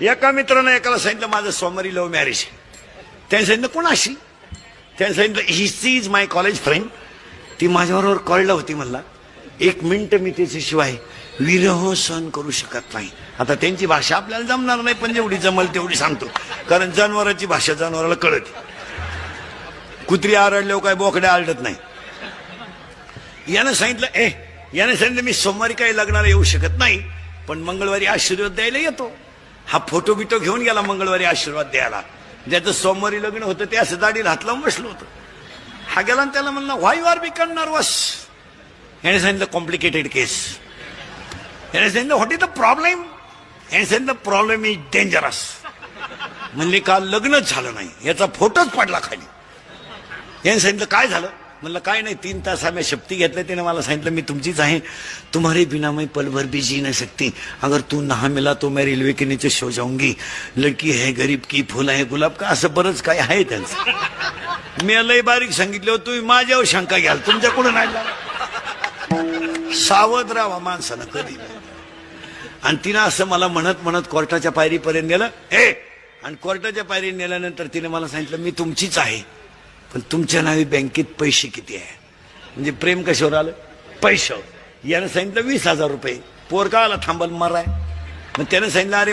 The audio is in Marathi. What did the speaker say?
एका मित्रानं एकाला सांगितलं माझं सोमवारी लव्ह मॅरेज त्याने सांगितलं कोणाशी त्याने सांगितलं he is my college friend. ती माझ्याबरोबर कॉलला होती म्हणला. एक मिनिट मी त्याच्याशिवाय विरह सहन करू शकत नाही. आता त्यांची भाषा आपल्याला जमणार नाही पण जेवढी जमल तेवढी सांगतो. कारण जनावरांची भाषा जनावराला कळते. कुत्री आरडल्यावर काय बोकड्या आरडत नाही. यानं सांगितलं ए यानं सांगितलं मी सोमवारी काही लग्नाला येऊ शकत नाही पण मंगळवारी आशीर्वाद द्यायला येतो. हा फोटो बिटो घेऊन गेला मंगळवारी आशीर्वाद द्यायला. ज्याचं सोमवारी लग्न होतं ते असं दाडी हात लावून बसलो होतं. हा गेला आणि त्याला म्हणला why you are become nervous याने सांगितलं कॉम्प्लिकेटेड केस याने सांगितलं व्हॉट इज द प्रॉब्लेम याने सांगितलं प्रॉब्लेम इज डेंजरस म्हणले का लग्नच झालं नाही याचा फोटोच पडला खाली. याने सांगितलं काय झालं? म्हणलं काय नाही तीन तास आम्ही शक्ती घेतल्या तिने मला सांगितलं मी तुमचीच आहे. तुम्हारे बिना मैं पल भर भी जी नहीं सकती. अगर तू नहा मिला तो मैं रेल्वे के नीचे जाऊंगी. लड़की है गरीब की फुलं आहे गुलाब का असं बरंच काय आहे त्यांचं. मी लय बारीक सांगितलं तुम्ही माझ्यावर शंका घ्याल तुमच्याकडून आला सावध राहा हो माणसानं कधी आणि तिनं असं मला म्हणत म्हणत कोर्टाच्या पायरीपर्यंत नेलं. हे आणि कोर्टाच्या पायरी नेल्यानंतर तिने मला सांगितलं मी तुमचीच आहे. पण तुमच्या नावे बँकेत पैसे किती आहे? म्हणजे प्रेम कशावर आलं? पैशावर. यानं सांगितलं वीस हजार रुपये. पोर का आला थांबल मराय. मग त्यानं सांगितलं अरे